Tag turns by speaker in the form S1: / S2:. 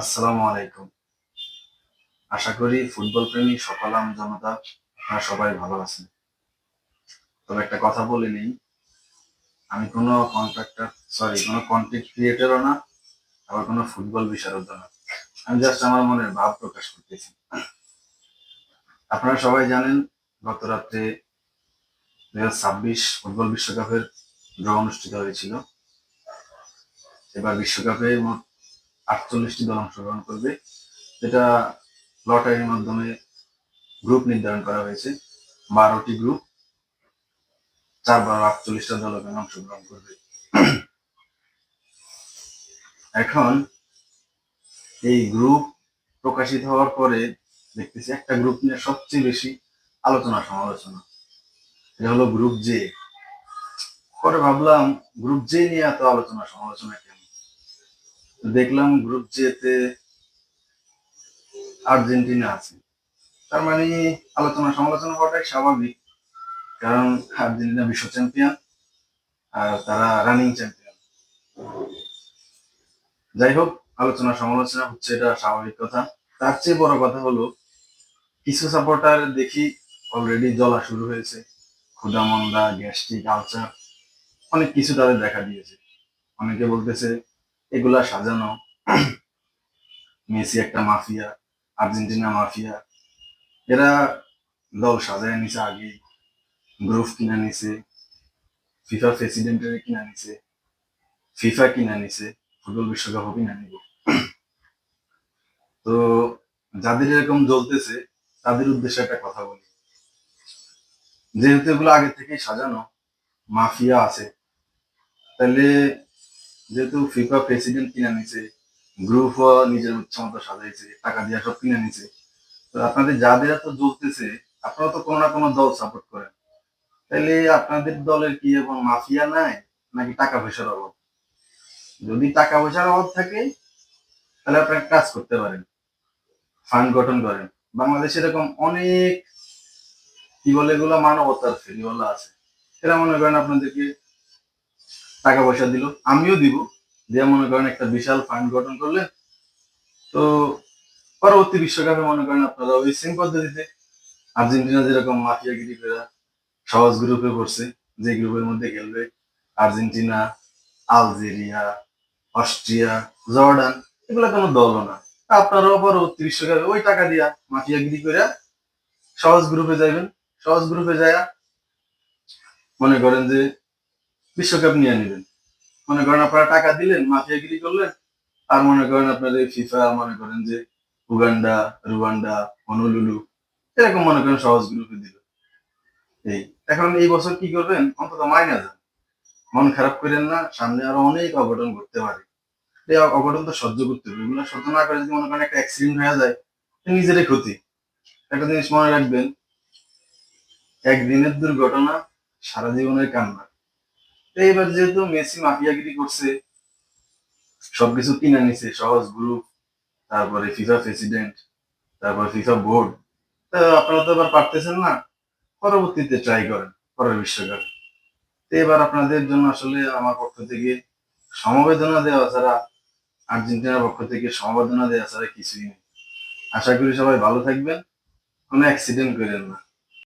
S1: আসসালামু আলাইকুম। আশা করি ফুটবল প্রেমী সকল আম জনতা আপনারা সবাই ভালো আছেন। তবে একটা কথা বলে নেই, আমি কোনো কন্ট্রাক্টর সরি কোনো কন্টেন্ট ক্রিয়েটরও না, আবার কোনো ফুটবল বিশারদ না। আমি জাস্ট আমার মনের ভাব প্রকাশ করতেছি। আপনারা সবাই জানেন, গত রাত্রে দুই ছাব্বিশ ফুটবল বিশ্বকাপের ড্র অনুষ্ঠিত হয়েছিল। এবার বিশ্বকাপে মোট আটচল্লিশটি দল অংশগ্রহণ করবে, যেটা লটারির মাধ্যমে গ্রুপ নির্ধারণ করা হয়েছে। বারোটি গ্রুপ চার বারো আটচল্লিশটা দল এখানে অংশগ্রহণ করবে। এখন এই গ্রুপ প্রকাশিত হওয়ার পরে দেখতেছি একটা গ্রুপ নিয়ে সবচেয়ে বেশি আলোচনা সমালোচনা। এটা হলো গ্রুপ জে পরে ভাবলাম গ্রুপ জে নিয়ে এত আলোচনা সমালোচনা কেন? দেখলাম গ্রুপ জেতে আর্জেন্টিনা আছে। তার মানে আলোচনা সমালোচনা হওয়াটাই স্বাভাবিক, কারণ আর্জেন্টিনা বিশ্ব চ্যাম্পিয়ন আর তারা রানিং চ্যাম্পিয়ন যাই হোক, আলোচনা সমালোচনা হচ্ছে, এটা স্বাভাবিক কথা। তার চেয়ে বড় কথা হলো, কিছু সাপোর্টার দেখি অলরেডি জ্বলা শুরু হয়েছে। ক্ষুদামন্দা গ্যাস্ট্রিক আলসার অনেক কিছু তাদের দেখা দিয়েছে। অনেকে বলতেছে এগুলা সাজানো। মেসি একটা মাফিয়া, আর্জেন্টিনা মাফিয়া। এরা দল সাজায় নিছে আগে, গ্রুপ কিনা নিছে, ফিফা প্রেসিডেন্টের কিনা নিছে, ফিফা কিনা নিছে, ফুটবল বিশ্বকাপও কিনা নিব। তো যাদের এরকম জ্বলতেছে, তাদের উদ্দেশ্যে একটা কথা বলি। যেহেতু এগুলো আগে থেকেই সাজানো, মাফিয়া আছে, তাহলে যেহেতু ফিফা প্রেসিডেন্ট কিনে নিছে গ্রুপও নিজের ইচ্ছা মতো সাজাইছে, টাকা দিয়ে সব কিনে নিছে। তো আপনাদের যাদের এত জ্বলতেছে, আপনারা তো কোনো না কোনো দল সাপোর্ট করেন। তাহলে আপনাদের দলের কি এখন মাফিয়া নাই, নাকি টাকা পয়সার অভাব? যদি টাকা পয়সার অভাব থাকে, তাহলে আপনারা কাজ করতে পারেন। ফান্ড গঠন করেন। বাংলাদেশে এরকম অনেক কি বলে এগুলো মানবতার ফেরিওয়ালা আছে। এরা মনে করেন আপনাদেরকে টাকা পয়সা দিল, আমিও দিব। দিয়ে মনে করেন একটা বিশাল ফান্ড গঠন করলেন। তো পরবর্তী বিশ্বকাপে মনে করেন আপনারা ওই সেম পদ্ধতিতে আর্জেন্টিনা যেরকম মাফিয়াগিরি করে সহজ গ্রুপে পড়ছে যে গ্রুপের মধ্যে খেলবে আর্জেন্টিনা, আলজেরিয়া, অস্ট্রিয়া, জর্ডান, এগুলো কোনো দলও না। আপনারাও পরবর্তী বিশ্বকাপে ওই টাকা দিয়া মাফিয়াগিরি করে সহজ গ্রুপে যাইবেন। সহজ গ্রুপে যায় মনে করেন যে বিশ্বকাপ নিয়ে নেবেন। মনে করেন আপনারা টাকা দিলেন মাফিয়াগিরি করলেন, আর মনে করেন আপনাদের ফিফা মনে করেন যে উগান্ডা, রুয়ান্ডা, হনুলুলু, এরকম মনে করেন সহজ গ্রুপে দিল। এই, এখন এই বছর কি করবেন? অন্তত মাইনা যান মন খারাপ করেন না, সামনে আরও অনেক অঘটন ঘটতে পারে। এই অঘটন তো সহ্য করতে হবে। এগুলো সহ্য না করে যদি মনে করেন একটা অ্যাক্সিডেন্ট হয়ে যায় নিজেরই ক্ষতি। একটা জিনিস মনে রাখবেন, একদিনের দুর্ঘটনা সারা জীবনের কান্না। এবার যেহেতু মেসি মাফিয়াগিরি করছে, সবকিছু কিনে নিছে, সহজ গ্রুপ তারপরে ফিফা প্রেসিডেন্ট তারপর ফিফা বোর্ড আপনারা তো এবার পারতেছেন না, পরবর্তীতে ট্রাই করেন, পরের বিশ্বকাপ। তো এবার আপনাদের জন্য আসলে আমার পক্ষ থেকে সমবেদনা দেওয়া ছাড়া আর্জেন্টিনার পক্ষ থেকে সমবেদনা দেওয়া ছাড়া কিছুই নেই। আশা করি সবাই ভালো থাকবেন, কোনো অ্যাক্সিডেন্ট করেন না।